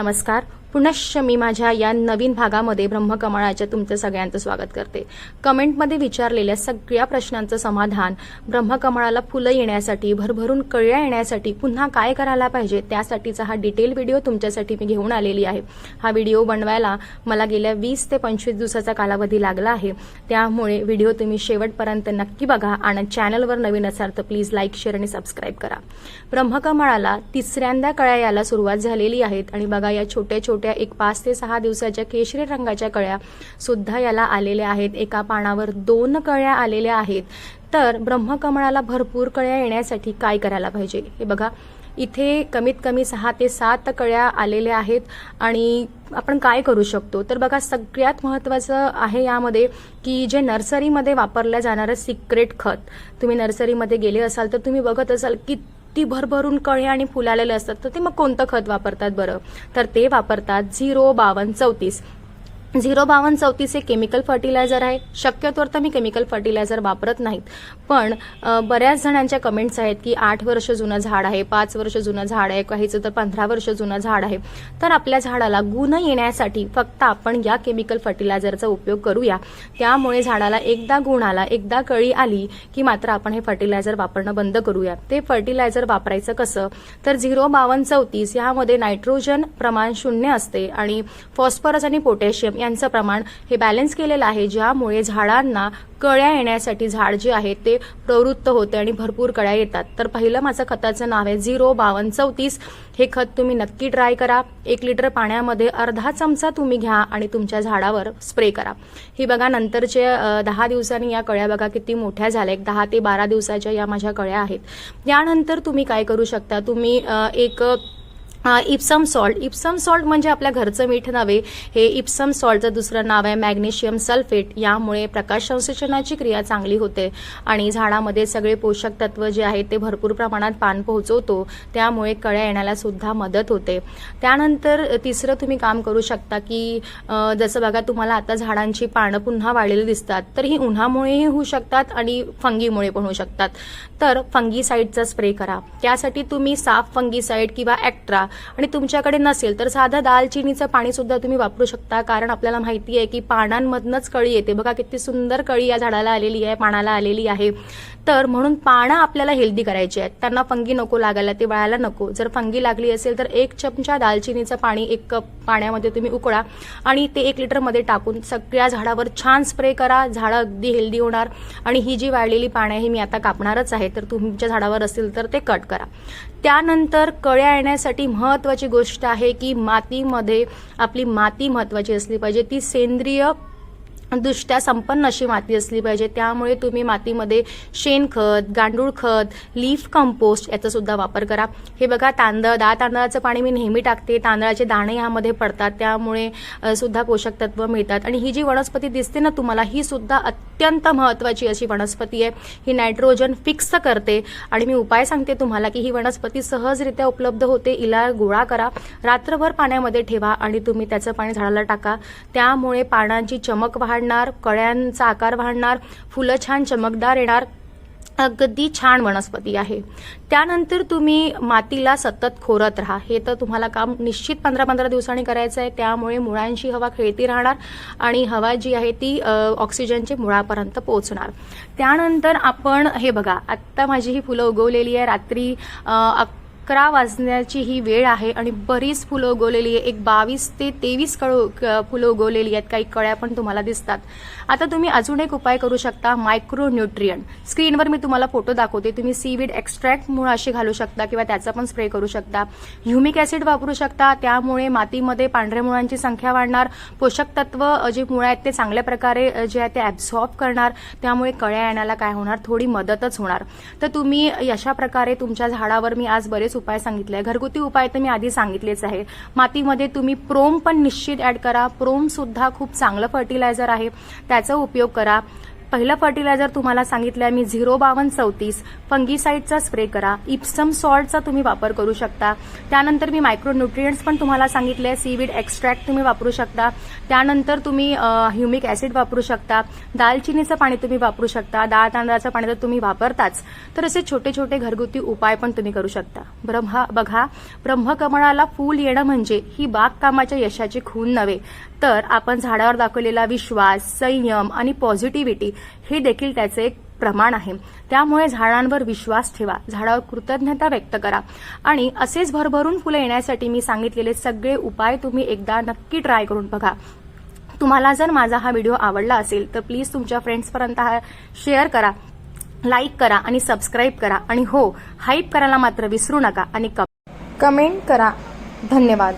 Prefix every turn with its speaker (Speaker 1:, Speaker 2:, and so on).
Speaker 1: नमस्कार. पुनश्च मी माझ्या या नवीन भागामध्ये ब्रह्मकमळाच्या तुमचं सगळ्यांचं स्वागत करते. कमेंटमध्ये विचारलेल्या सगळ्या प्रश्नांचं समाधान ब्रह्मकमळाला फुलं येण्यासाठी भरभरून कळ्या येण्यासाठी पुन्हा काय करायला पाहिजे त्यासाठीचा हा डिटेल व्हिडिओ तुमच्यासाठी मी घेऊन आलेली आहे. हा व्हिडिओ बनवायला मला गेल्या वीस ते पंचवीस दिवसाचा कालावधी लागला आहे. त्यामुळे व्हिडिओ तुम्ही शेवटपर्यंत नक्की बघा आणि चॅनलवर नवीन असाल तर प्लीज लाईक शेअर आणि सबस्क्राईब करा. ब्रह्मकमळाला तिसऱ्यांदा कळ्या यायला सुरुवात झालेली आहेत आणि बघा या छोट्या छोट्या एक पाच ते सहा दिवसाच्या केशरी रंगाच्या कळ्या सुद्धा याला आलेल्या आहेत. एका पानावर दोन कळ्या आलेल्या आहेत. तर ब्रह्मकमळाला भरपूर कळ्या येण्यासाठी काय करायला पाहिजे? हे बघा. इथे कमीत कमी सहा ते सात कळ्या आलेल्या आहेत आणि आपण काय करू शकतो? तर बघा सगळ्यात महत्त्वाचं आहे यामध्ये की जे नर्सरीमध्ये वापरलं जाणारं सिक्रेट खत. तुम्ही नर्सरीमध्ये गेले असाल तर तुम्ही बघत असाल की ती भरभरून कळे आणि फुलालेले असतात तर ते मग कोणतं खत वापरतात बरं? तर ते वापरतात झिरो बावन्न चौतीस. झिरो बावन्न चौतीस हे केमिकल फर्टिलायझर आहे. शक्यतोवर तर मी केमिकल फर्टिलायझर वापरत नाहीत. पण बऱ्याच जणांच्या कमेंट्स आहेत की आठ वर्ष जुनं झाड आहे पाच वर्ष जुनं झाड आहे काहीचं तर पंधरा वर्ष जुनं झाड आहे. तर आपल्या झाडाला गुण येण्यासाठी फक्त आपण या केमिकल फर्टिलायझरचा उपयोग करूया. त्यामुळे झाडाला एकदा गुण आला एकदा कळी आली की मात्र आपण हे फर्टिलायझर वापरणं बंद करूया. ते फर्टिलायझर वापरायचं कसं? तर झिरो बावन्न चौतीस यामध्ये नायट्रोजन प्रमाण शून्य असते आणि फॉस्फरस आणि पोटॅशियम यांचं प्रमाण हे बॅलन्स केलेलं आहे ज्यामुळे झाडांना कळ्या येण्यासाठी झाड जे आहे ते प्रवृत्त होते आणि भरपूर कळ्या येतात. तर पहिलं माझं खताचं नाव आहे झिरो बावन्न चौतीस. हे खत तुम्ही नक्की ट्राय करा. एक लिटर पाण्यामध्ये अर्धा चमचा तुम्ही घ्या आणि तुमच्या झाडावर स्प्रे करा. ही बघा नंतरचे दहा दिवसांनी या कळ्या बघा किती मोठ्या झाल्या. एक दहा ते बारा दिवसाच्या या माझ्या कळ्या आहेत. यानंतर तुम्ही काय करू शकता? तुम्ही एक इप्सम सॉल्ट इप्सम सॉल्ट म्हणजे आपल्या घरचं मीठ नव्हे हे इप्सम सॉल्टचं दुसरं नाव आहे मॅग्नेशियम सल्फेट यामुळे प्रकाश संश्लेषणाची क्रिया चांगली होते आणि झाडामध्ये सगळे पोषक तत्व जे आहेत ते भरपूर प्रमाणात पान पोहोचवतो. त्यामुळे कळ्या येण्याला सुद्धा मदत होते. त्यानंतर तिसरं तुम्ही काम करू शकता की जसं बघा तुम्हाला आता झाडांची पानं पुन्हा वाढलेली दिसतात तर ही उन्हामुळेही होऊ शकतात आणि फंगीमुळे पण होऊ शकतात. तर फंगीसाईडचा स्प्रे करा. त्यासाठी तुम्ही साफ फंगीसाईड किंवा ॲक्ट्रा आणि तुमच्याकडे नसेल तर साधं दालचिनीचं पाणी सुद्धा तुम्ही वापरू शकता. कारण आपल्याला माहिती आहे की पानांमधनंच कळी येते. बघा किती सुंदर कळी या झाडाला आलेली आहे पानाला आलेली आहे. तर म्हणून पानं आपल्याला हेल्दी करायची आहेत. त्यांना फंगी नको लागायला ते वळायला नको. जर फंगी लागली असेल तर एक चमचा दालचिनीचं पाणी एक कप पाण्यामध्ये तुम्ही उकळा आणि ते एक लिटरमध्ये टाकून सगळ्या झाडावर छान स्प्रे करा. झाडं अगदी हेल्दी होणार. आणि ही जी वाढलेली पानं आहे ही मी आता कापणारच आहे. तर तुमच्या झाडावर असेल तर ते कट करा. त्यानंतर कळ्या येण्यासाठी महत्त्वाची गोष्ट आहे की मातीमध्ये आपली माती महत्त्वाची असली पाहिजे. ती सेंद्रिय दृष्ट्या संपन्न अशी माती असली पाहिजे. त्यामुळे तुम्ही मातीमध्ये शेणखत गांडूळ खत लीफ कंपोस्ट याचा सुद्धा वापर करा. हे बघा तांदळ दहा तांदळाचं पाणी मी नेहमी टाकते. तांदळाचे दाणे यामध्ये पडतात. त्यामुळे सुद्धा पोषक तत्व मिळतात. आणि ही जी वनस्पती दिसते ना तुम्हाला ही सुद्धा अत्यंत महत्त्वाची अशी वनस्पती आहे. ही नायट्रोजन फिक्स करते. आणि मी उपाय सांगते तुम्हाला की ही वनस्पती सहजरित्या उपलब्ध होते. इला गोळा करा. रात्रभर पाण्यामध्ये ठेवा आणि तुम्ही त्याचं पाणी झाडाला टाका. त्यामुळे पानांची चमक वाढणार कळ्यांचा आकार वाढणार फुलं छान चमकदार येणार अगदी छान वनस्पती आहे. त्यानंतर तुम्ही मातीला सतत खोरत राहा. हे तर तुम्हाला काम निश्चित पंधरा पंधरा दिवसांनी करायचं आहे. त्यामुळे मुळांशी हवा खेळती राहणार आणि हवा जी आहे ती ऑक्सिजनचे ऑक्सिजनची मुळापर्यंत पोहोचणार. त्यानंतर आपण हे बघा आत्ता माझी ही फुलं उगवलेली आहे. रात्री अकरा वाजण्याची ही वेळ आहे आणि बरीच फुलं उगवलेली आहे. एक बावीस ते तेवीस कळ क- फुलं उगवलेली आहेत. काही कळ्या पण तुम्हाला दिसतात. आता तुम्ही अजून एक उपाय करू शकता मायक्रो न्यूट्रियन स्क्रीनवर मी तुम्हाला फोटो दाखवते. तुम्ही सीवीड एक्स्ट्रॅक्ट मुळ अशी घालू शकता किंवा त्याचा पण स्प्रे करू शकता. ह्युमिक ऍसिड वापरू शकता. त्यामुळे मातीमध्ये पांढऱ्या मुळांची संख्या वाढणार. पोषक तत्व जे मुळं आहेत ते चांगल्या प्रकारे जे आहे ते ॲब्झॉर्ब करणार. त्यामुळे कळ्या येण्याला काय होणार? थोडी मदतच होणार. तर तुम्ही अशा प्रकारे तुमच्या झाडावर मी आज बरेच उपाय सांगितले आहे. घरगुती उपाय तर मी आधी सांगितलेच आहे मातीमध्ये तुम्ही प्रोम पण निश्चित ऍड करा. प्रोम सुद्धा खूप चांगलं फर्टिलायझर आहे. त्याचा उपयोग करा. पहिलं फर्टिलायझर तुम्हाला सांगितलं आहे मी झिरो बावन्न चौतीस फंगीसाईडचा स्प्रे करा इप्सम सॉल्टचा तुम्ही वापर करू शकता. त्यानंतर मी मायक्रो न्यूट्रियंट्स पण तुम्हाला सांगितले आहे सीविड एक्स्ट्रॅक्ट तुम्ही वापरू शकता. त्यानंतर तुम्ही ह्युमिक ऍसिड वापरू शकता. दालचिनीचं पाणी तुम्ही वापरू शकता. डाळ तांदळाचं पाणी तर तुम्ही वापरताच. तर असे छोटे छोटे घरगुती उपाय पण तुम्ही करू शकता. ब्रह्मा बघा ब्रह्मकमळाला फूल येणं म्हणजे ही बागकामाच्या यशाची खून नव्हे. तर आपण झाडावर दाखवलेला विश्वास संयम आणि पॉझिटिव्हिटी हे देखील त्याचे एक प्रमाण आहे. त्यामुळे झाडांवर विश्वास ठेवा. झाडावर कृतज्ञता व्यक्त करा. आणि असेच भरभरून फुलं येण्यासाठी मी सांगितलेले सगळे उपाय तुम्ही एकदा नक्की ट्राय करून बघा. तुम्हाला जर माझा हा व्हिडिओ आवडला असेल तर प्लीज तुमच्या फ्रेंड्सपर्यंत हा शेअर करा लाईक करा आणि सबस्क्राईब करा. आणि हो हाईप करायला मात्र विसरू नका आणि कमेंट करा. धन्यवाद.